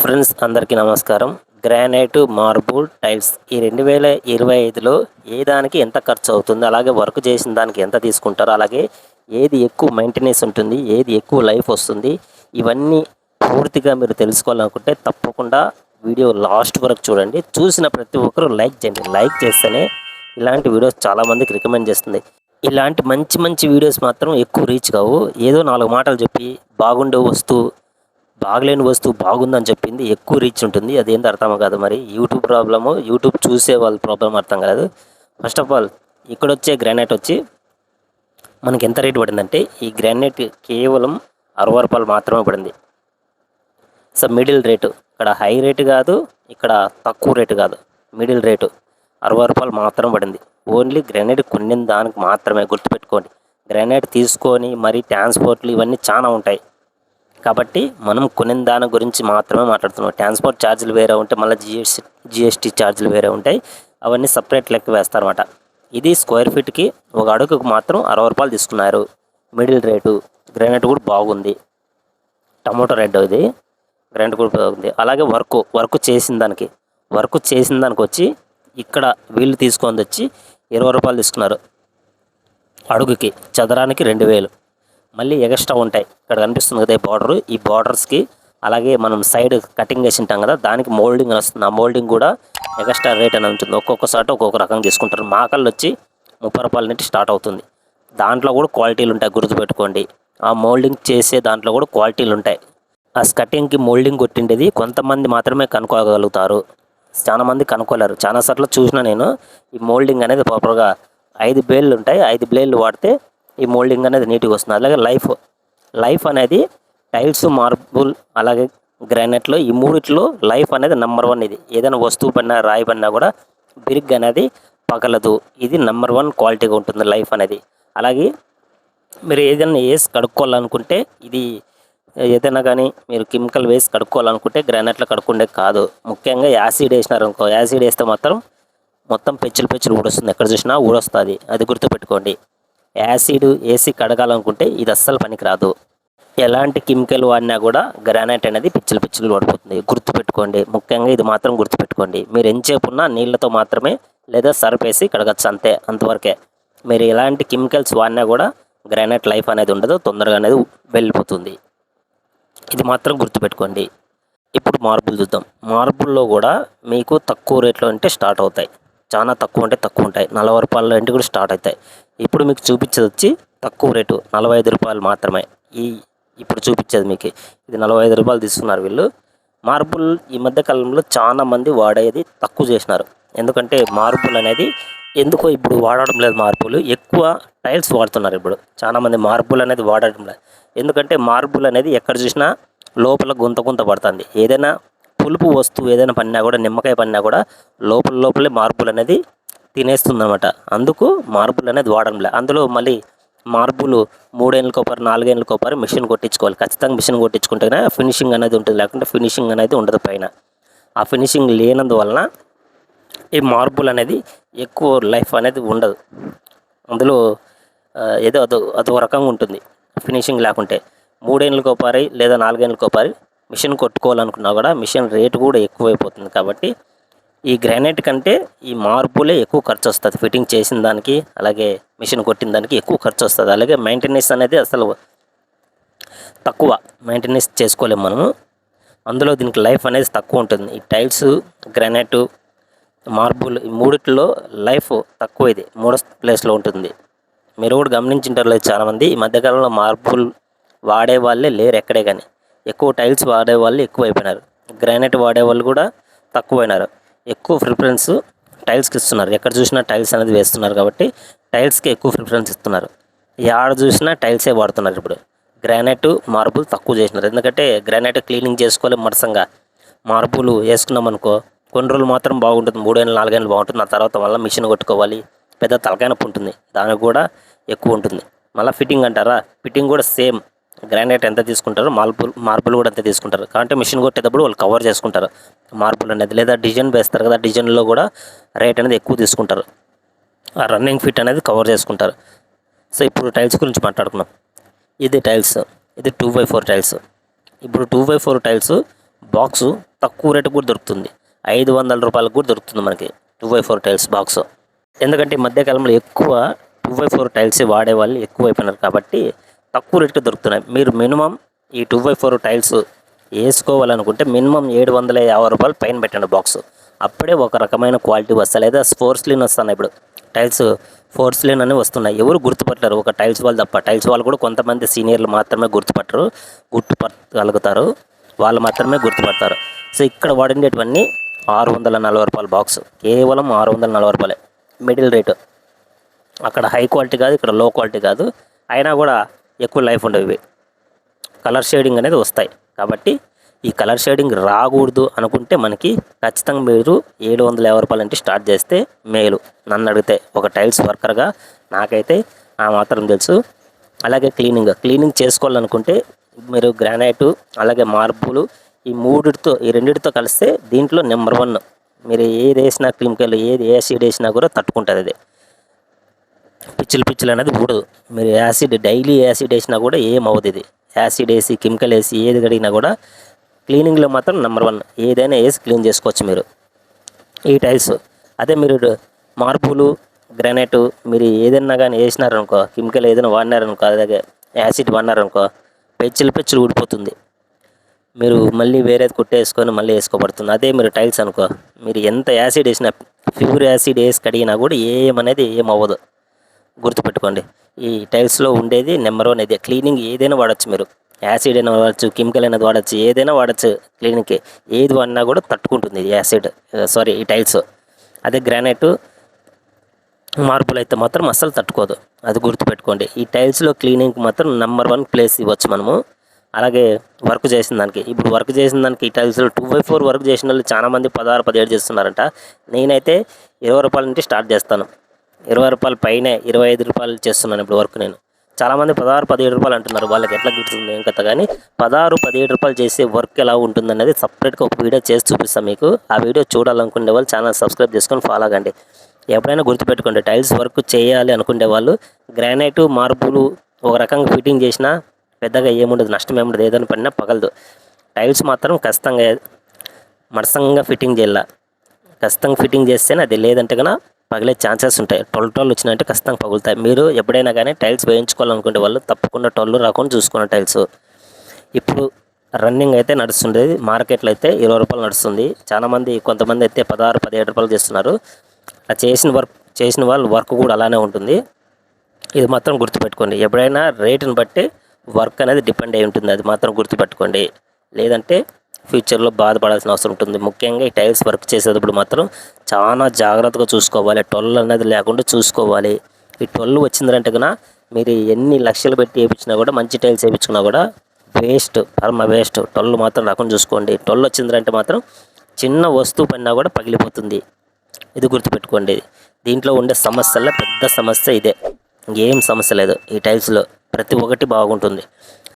Friends అందరికీ నమస్కారం. Granite marble tiles ఈ రెండు వేల ఇరవై ఐదులో ఏ దానికి ఎంత ఖర్చు అవుతుంది? అలాగే వర్క్ చేసిన దానికి ఎంత తీసుకుంటారు? అలాగే ఏది ఎక్కువ మెయింటెనెన్స్ ఉంటుంది? ఏది ఎక్కువ లైఫ్ వస్తుంది? ఇవన్నీ పూర్తిగా మీరు తెలుసుకోవాలనుకుంటే తప్పకుండా వీడియో లాస్ట్ వరకు చూడండి. చూసిన ప్రతి ఒక్కరూ లైక్ చేయండి. లైక్ చేస్తేనే ఇలాంటి వీడియోస్ చాలామందికి రికమెండ్ చేస్తుంది. ఇలాంటి మంచి మంచి వీడియోస్ మాత్రం ఎక్కువ రీచ్ కావు. ఏదో నాలుగు మాటలు చెప్పి బాగుండే వస్తువు బాగలేని వస్తువు బాగుందని చెప్పింది ఎక్కువ రీచ్ ఉంటుంది. అదేంటి అర్థం కాదు మరి. యూట్యూబ్ ప్రాబ్లము యూట్యూబ్ చూసే వాళ్ళ ప్రాబ్లం అర్థం కాదు ఫస్ట్ ఆఫ్ ఆల్ ఇక్కడ వచ్చే గ్రానైట్ వచ్చి మనకి ఎంత రేటు పడిందంటే ఈ గ్రానైట్ కేవలం అరవై రూపాయలు మాత్రమే పడింది. సో మిడిల్ రేటు ఇక్కడ హై రేటు కాదు ఇక్కడ తక్కువ రేటు కాదు. మిడిల్ రేటు అరవై రూపాయలు మాత్రం పడింది. ఓన్లీ గ్రానైట్ కొనిన దానికి మాత్రమే గుర్తుపెట్టుకోండి. గ్రానైట్ తీసుకొని మరి ట్రాన్స్పోర్ట్లు ఇవన్నీ చాలా ఉంటాయి. కాబట్టి మనం కొనిన దాని గురించి మాత్రమే మాట్లాడుతున్నాం. ట్రాన్స్పోర్ట్ ఛార్జీలు వేరే ఉంటాయి మళ్ళీ జిఎస్టీ జిఎస్టీ ఛార్జీలు వేరే ఉంటాయి. అవన్నీ సపరేట్ లెక్క వేస్తారన్నమాట. ఇది స్క్వేర్ ఫీట్కి ఒక అడుగుకు మాత్రం అరవై రూపాయలు తీసుకున్నారు. మిడిల్ రేటు గ్రానైట్ కూడా బాగుంది. టమోటో రెడ్ ఇది గ్రానైట్ కూడా బాగుంది. అలాగే వర్క్ వర్క్ చేసిన దానికి వర్క్ చేసిన దానికి వచ్చి ఇక్కడ వీళ్ళు తీసుకొని వచ్చి ఇరవై రూపాయలు తీసుకున్నారు. అడుగుకి చదరానికి రెండు వేలు. మళ్ళీ ఎగస్ట్రా ఉంటాయి. ఇక్కడ కనిపిస్తుంది కదా ఈ బార్డర్. ఈ బార్డర్స్కి అలాగే మనం సైడ్ కటింగ్ వేసి ఉంటాం కదా దానికి మోల్డింగ్ వస్తుంది. ఆ మోల్డింగ్ కూడా ఎగస్ట్రా రేట్ అని ఉంటుంది. ఒక్కొక్క షర్ట్ ఒక్కొక్క రకంగా తీసుకుంటారు. మాకళ్ళు వచ్చి ముప్పై రూపాయల నుంచి స్టార్ట్ అవుతుంది. దాంట్లో కూడా క్వాలిటీలు ఉంటాయి గుర్తుపెట్టుకోండి. ఆ మోల్డింగ్ చేసే దాంట్లో కూడా క్వాలిటీలు ఉంటాయి. ఆ స్కటింగ్కి మోల్డింగ్ కొట్టిండేది కొంతమంది మాత్రమే కనుక్కోగలుగుతారు. చాలా మంది కనుక్కోలేరు. చాలా సార్లు చూసిన నేను ఈ మోల్డింగ్ అనేది ప్రాపర్గా ఐదు బ్లేళ్ళు ఉంటాయి. ఐదు బ్లేళ్ళు వాడితే ఈ మోల్డింగ్ అనేది నీట్గా వస్తుంది. అలాగే లైఫ్ లైఫ్ అనేది టైల్స్ మార్బుల్ అలాగే గ్రానైట్లో ఈ మూడిట్లో లైఫ్ అనేది నెంబర్ వన్ ఇది. ఏదైనా వస్తువు పడినా రాయి పడినా కూడా బిరిగ్ అనేది పగలదు. ఇది నెంబర్ వన్ క్వాలిటీగా ఉంటుంది లైఫ్ అనేది. అలాగే మీరు ఏదైనా వేసి కడుక్కోవాలనుకుంటే ఇది ఏదైనా కానీ మీరు కెమికల్ వేసి కడుక్కోవాలనుకుంటే గ్రానైట్లో కడుక్కుండే కాదు. ముఖ్యంగా యాసిడ్ వేసినారు అనుకో యాసిడ్ వేస్తే మాత్రం మొత్తం పెచ్చులు పెచ్చులు ఊడొస్తుంది. ఎక్కడ చూసినా ఊడొస్తుంది. అది గుర్తుపెట్టుకోండి. యాసిడ్ వేసి కడగాలనుకుంటే ఇది అస్సలు పనికిరాదు. ఎలాంటి కెమికల్ వాడినా కూడా గ్రానైట్ అనేది పిచ్చులు పిచ్చిలు పడిపోతుంది గుర్తుపెట్టుకోండి. ముఖ్యంగా ఇది మాత్రం గుర్తుపెట్టుకోండి. మీరు ఎంచేపు ఉన్నా నీళ్ళతో మాత్రమే లేదా సర్ఫ్ వేసి కడగచ్చు అంతే అంతవరకే. మీరు ఎలాంటి కెమికల్స్ వాడినా కూడా గ్రానైట్ లైఫ్ అనేది ఉండదు తొందరగా అనేది వెళ్ళిపోతుంది. ఇది మాత్రం గుర్తుపెట్టుకోండి. ఇప్పుడు మార్బుల్ చూద్దాం. మార్బుల్లో కూడా మీకు తక్కువ రేట్లో అంటే స్టార్ట్ అవుతాయి. చాలా తక్కువ అంటే తక్కువ ఉంటాయి. నలభై రూపాయల ఇంటి కూడా స్టార్ట్ అవుతాయి. ఇప్పుడు మీకు చూపించేది వచ్చి తక్కువ రేటు నలభై ఐదు రూపాయలు మాత్రమే. ఈ ఇప్పుడు చూపించేది మీకు. ఇది నలభై ఐదు రూపాయలు తీసుకున్నారు వీళ్ళు. మార్బుల్ ఈ మధ్య కాలంలో చాలా మంది వాడేది తక్కువ చేసినారు. ఎందుకంటే మార్బుల్ అనేది ఎందుకో ఇప్పుడు వాడడం లేదు మార్బుల్. ఎక్కువ టైల్స్ వాడుతున్నారు ఇప్పుడు. చాలా మంది మార్బుల్ అనేది వాడడం లేదు. ఎందుకంటే మార్బుల్ అనేది ఎక్కడ చూసినా లోపల గుంత గుంత పడుతుంది. ఏదైనా పులుపు వస్తువు ఏదైనా పడినా కూడా నిమ్మకాయ పడినా కూడా లోపల లోపలే మార్బుల్ అనేది తినేస్తుంది అనమాట అందుకు మార్బుల్ అనేది వాడడం అందులో మళ్ళీ మార్బులు మూడేళ్ళకి ఒకరు నాలుగేళ్ళకి ఒకరు మిషన్ కొట్టించుకోవాలి. ఖచ్చితంగా మిషన్ కొట్టించుకుంటేనే ఫినిషింగ్ అనేది ఉంటుంది. లేకుంటే ఫినిషింగ్ అనేది ఉండదు పైన. ఆ ఫినిషింగ్ లేనందువలన ఈ మార్బుల్ అనేది ఎక్కువ లైఫ్ అనేది ఉండదు. అందులో ఏదో అదో అదో రకంగా ఉంటుంది. ఫినిషింగ్ లేకుంటే మూడేళ్ళకి ఒకసారి లేదా నాలుగేళ్ళకి ఒకసారి మిషన్ కొట్టుకోవాలనుకున్నా కూడా మిషన్ రేటు కూడా ఎక్కువైపోతుంది కాబట్టి ఈ గ్రానైట్ కంటే ఈ మార్బులే ఎక్కువ ఖర్చు వస్తుంది ఫిట్టింగ్ చేసిన దానికి అలాగే మిషన్ కొట్టిన దానికి ఎక్కువ ఖర్చు వస్తుంది అలాగే మెయింటెనెన్స్ అనేది అసలు తక్కువ. మెయింటెనెన్స్ చేసుకోలేము మనము. అందులో దీనికి లైఫ్ అనేది తక్కువ ఉంటుంది. ఈ టైల్స్ గ్రానైట్ మార్బుల్ ఈ మూడిట్లో లైఫ్ తక్కువ ఇది. మూడో ప్లేస్లో ఉంటుంది. మీరు కూడా గమనించింటారు లేదు చాలామంది. ఈ మధ్యకాలంలో మార్బుల్ వాడే వాళ్ళే లేరు ఎక్కడే కానీ. ఎక్కువ టైల్స్ వాడే వాళ్ళు ఎక్కువ అయిపోయినారు గ్రానైట్ వాడే వాళ్ళు కూడా తక్కువైనారు. ఎక్కువ ప్రిఫరెన్స్ టైల్స్కి ఇస్తున్నారు. ఎక్కడ చూసినా టైల్స్ అనేది వేస్తున్నారు కాబట్టి టైల్స్కి ఎక్కువ ప్రిఫరెన్స్ ఇస్తున్నారు. ఆడ చూసినా టైల్సే వాడుతున్నారు ఇప్పుడు. గ్రానైట్ మార్బుల్ తక్కువ చేసినారు. ఎందుకంటే గ్రానైట్ క్లీనింగ్ చేసుకోలేము మరసంగా. మార్బుల్ వేసుకున్నాం అనుకో కొన్ని రోజులు మాత్రం బాగుంటుంది. మూడేళ్ళు నాలుగేళ్ళు బాగుంటుంది. ఆ తర్వాత మళ్ళీ మిషన్ కొట్టుకోవాలి. పెద్ద తలకాయనొప్పి ఉంటుంది. దానికి కూడా ఎక్కువ ఉంటుంది. మళ్ళీ ఫిట్టింగ్ అంటారా? ఫిట్టింగ్ కూడా సేమ్ గ్రానైట్ ఎంత తీసుకుంటారో మార్బుల్ మార్బుల్ కూడా అంత తీసుకుంటారు. కాబట్టి మిషన్ కొట్టేటప్పుడు వాళ్ళు కవర్ చేసుకుంటారు. మార్బుల్ అనేది లేదా డిజైన్ వేస్తారు కదా డిజైన్లో కూడా రేట్ అనేది ఎక్కువ తీసుకుంటారు. ఆ రన్నింగ్ ఫిట్ అనేది కవర్ చేసుకుంటారు. సో ఇప్పుడు టైల్స్ గురించి మాట్లాడుకున్నాం ఇది టైల్స్ ఇది టూ బై ఫోర్ టైల్స్. ఇప్పుడు two by four tiles box తక్కువ రేటు కూడా దొరుకుతుంది. ఐదు వందల రూపాయలకు కూడా దొరుకుతుంది మనకి two by four tiles box. ఎందుకంటే ఈ మధ్యకాలంలో ఎక్కువ టూ బై ఫోర్ టైల్స్ వాడే వాళ్ళు ఎక్కువ అయిపోయినారు కాబట్టి తక్కువ రేటుకి దొరుకుతున్నాయి. మీరు మినిమం ఈ టూ బై ఫోర్ టైల్స్ వేసుకోవాలనుకుంటే మినిమం ఏడు వందల యాభై రూపాయలు పైన పెట్టండి బాక్స్ అప్పుడే ఒక రకమైన క్వాలిటీ వస్తాయి లేదా ఫోర్స్ లీన్ వస్తున్నాయి ఇప్పుడు. టైల్స్ ఫోర్స్ స్లీన్ అని వస్తున్నాయి. ఎవరు గుర్తుపట్టలేరు. ఒక టైల్స్ వాళ్ళు తప్ప. టైల్స్ వాళ్ళు కూడా కొంతమంది సీనియర్లు మాత్రమే గుర్తుపట్టరు. గుర్తుపట్టగలుగుతారు. వాళ్ళు మాత్రమే గుర్తుపడతారు. సో ఇక్కడ వాడినటువన్నీ ఆరు వందల నలభై రూపాయల బాక్స్ కేవలం ఆరు వందల నలభై రూపాయలే. మిడిల్ రేటు అక్కడ హై క్వాలిటీ కాదు ఇక్కడ లో క్వాలిటీ కాదు. అయినా కూడా ఎక్కువ లైఫ్ ఉండవు ఇవి. కలర్ షేడింగ్ అనేది వస్తాయి. కాబట్టి ఈ కలర్ షేడింగ్ రాకూడదు అనుకుంటే మనకి ఖచ్చితంగా మీరు ఏడు వందల యాభై రూపాయలు అంటే స్టార్ట్ చేస్తే మేలు. నన్ను అడిగితే ఒక టైల్స్ వర్కర్గా నాకైతే ఆ మాత్రం తెలుసు. అలాగే క్లీనింగ్ క్లీనింగ్ చేసుకోవాలనుకుంటే మీరు గ్రానైటు అలాగే మార్బులు ఈ మూడిటితో ఈ రెండిటితో కలిస్తే దీంట్లో నెంబర్ వన్. మీరు ఏది వేసినా క్లినికల్ ఏది ఏ సీడ్ వేసినా కూడా తట్టుకుంటుంది అది. పిచ్చిలు పిచ్చులు అనేది ఊడదు. మీరు యాసిడ్ డైలీ యాసిడ్ వేసినా కూడా ఏం అవ్వదు ఇది. యాసిడ్ వేసి కెమికల్ వేసి ఏది కడిగినా కూడా క్లీనింగ్లో మాత్రం నెంబర్ వన్. ఏదైనా వేసి క్లీన్ చేసుకోవచ్చు మీరు. ఈ టైల్స్. అదే మీరు మార్పులు గ్రానైట్ మీరు ఏదైనా కానీ వేసినారనుకో కెమికల్ ఏదైనా వాడినారనుకో అలాగే యాసిడ్ వాడినారనుకో పెచ్చులు పెచ్చులు ఊడిపోతుంది. మీరు మళ్ళీ వేరేది కుట్టేసుకొని మళ్ళీ వేసుకోబడుతుంది. అదే మీరు టైల్స్ అనుకో. మీరు ఎంత యాసిడ్ వేసినా ప్యూర్ యాసిడ్ వేసి కడిగినా కూడా ఏమనేది ఏం అవ్వదు. గుర్తుపెట్టుకోండి. ఈ టైల్స్లో ఉండేది నెంబర్ వన్ ఇదే. క్లీనింగ్ ఏదైనా వాడచ్చు మీరు. యాసిడ్ అయినా వాడచ్చు కెమికల్ అయినది వాడచ్చు ఏదైనా వాడచ్చు క్లీనింగ్కి. ఏది వాడినా కూడా తట్టుకుంటుంది ఈ యాసిడ్ సారీ ఈ టైల్స్. అదే గ్రానైట్ మార్పులు అయితే మాత్రం అస్సలు తట్టుకోదు. అది గుర్తుపెట్టుకోండి. ఈ టైల్స్లో క్లీనింగ్ మాత్రం నెంబర్ వన్ ప్లేస్ ఇవ్వచ్చు మనము. అలాగే వర్క్ చేసిన దానికి. ఇప్పుడు వర్క్ చేసిన దానికి ఈ టైల్స్లో టూ బై ఫోర్ వర్క్ చేసిన వాళ్ళు చాలా మంది పదహారు పదిహేడు చేస్తున్నారంట. నేనైతే ఇరవై రూపాయల నుంచి స్టార్ట్ చేస్తాను. ఇరవై రూపాయలు పైనే ఇరవై ఐదు రూపాయలు చేస్తున్నాను ఇప్పుడు వర్క్ నేను. చాలామంది పదహారు పదిహేడు రూపాయలు అంటున్నారు. వాళ్ళకి ఎట్లా గుర్తుంది? ఏం కథ? కానీ పదహారు పదిహేడు రూపాయలు చేసే వర్క్ ఎలా ఉంటుంది అనేది సపరేట్గా ఒక వీడియో చేసి చూపిస్తాను మీకు. ఆ వీడియో చూడాలనుకునే వాళ్ళు ఛానల్ సబ్స్క్రైబ్ చేసుకొని ఫాలో అవ్వండి ఎప్పుడైనా గుర్తుపెట్టుకోండి టైల్స్ వర్క్ చేయాలి అనుకునే వాళ్ళు గ్రానైట్ మార్బులు ఒక రకంగా ఫిట్టింగ్ చేసినా పెద్దగా ఏముండదు నష్టం ఏముండదు. ఏదైనా పడినా పగలదు. టైల్స్ మాత్రం ఖచ్చితంగా మడసంగా ఫిట్టింగ్ చేయాల. ఖచ్చితంగా ఫిట్టింగ్ చేస్తేనే అది లేదంటే కన్నా పగిలే ఛాన్సెస్ ఉంటాయి. టొల్ టొల్ వచ్చినాయంటే ఖచ్చితంగా పగులుతాయి. మీరు ఎప్పుడైనా కానీ టైల్స్ వేయించుకోవాలనుకుంటే వాళ్ళు తప్పకుండా టొల్లు రాకుండా చూసుకున్న టైల్స్. ఇప్పుడు రన్నింగ్ అయితే నడుస్తుండేది. మార్కెట్లో అయితే ఇరవై రూపాయలు నడుస్తుంది. చాలామంది కొంతమంది అయితే పదహారు పదిహేడు రూపాయలు చేస్తున్నారు. ఆ చేసిన వర్క్ చేసిన వాళ్ళు వర్క్ కూడా అలానే ఉంటుంది. ఇది మాత్రం గుర్తుపెట్టుకోండి. ఎప్పుడైనా రేటుని బట్టి వర్క్ అనేది డిపెండ్ అయి ఉంటుంది. అది మాత్రం గుర్తుపెట్టుకోండి. లేదంటే ఫ్యూచర్లో బాధపడాల్సిన అవసరం ఉంటుంది. ముఖ్యంగా ఈ టైల్స్ వర్క్ చేసేటప్పుడు మాత్రం చాలా జాగ్రత్తగా చూసుకోవాలి. టొల్ అనేది లేకుండా చూసుకోవాలి. ఈ టొల్ వచ్చిందంటే కన్నా మీరు ఎన్ని లక్షలు పెట్టి వేయించినా కూడా మంచి టైల్స్ వేయించుకున్నా కూడా వేస్ట్ పరమ వేస్ట్. టొల్లు మాత్రం రాకుండా చూసుకోండి. టొల్ వచ్చిందంటే మాత్రం చిన్న వస్తువు పడినా కూడా పగిలిపోతుంది. ఇది గుర్తుపెట్టుకోండి. దీంట్లో ఉండే సమస్యల్లో పెద్ద సమస్య ఇదే. ఏం సమస్య లేదు ఈ టైల్స్లో. ప్రతి ఒక్కటి బాగుంటుంది.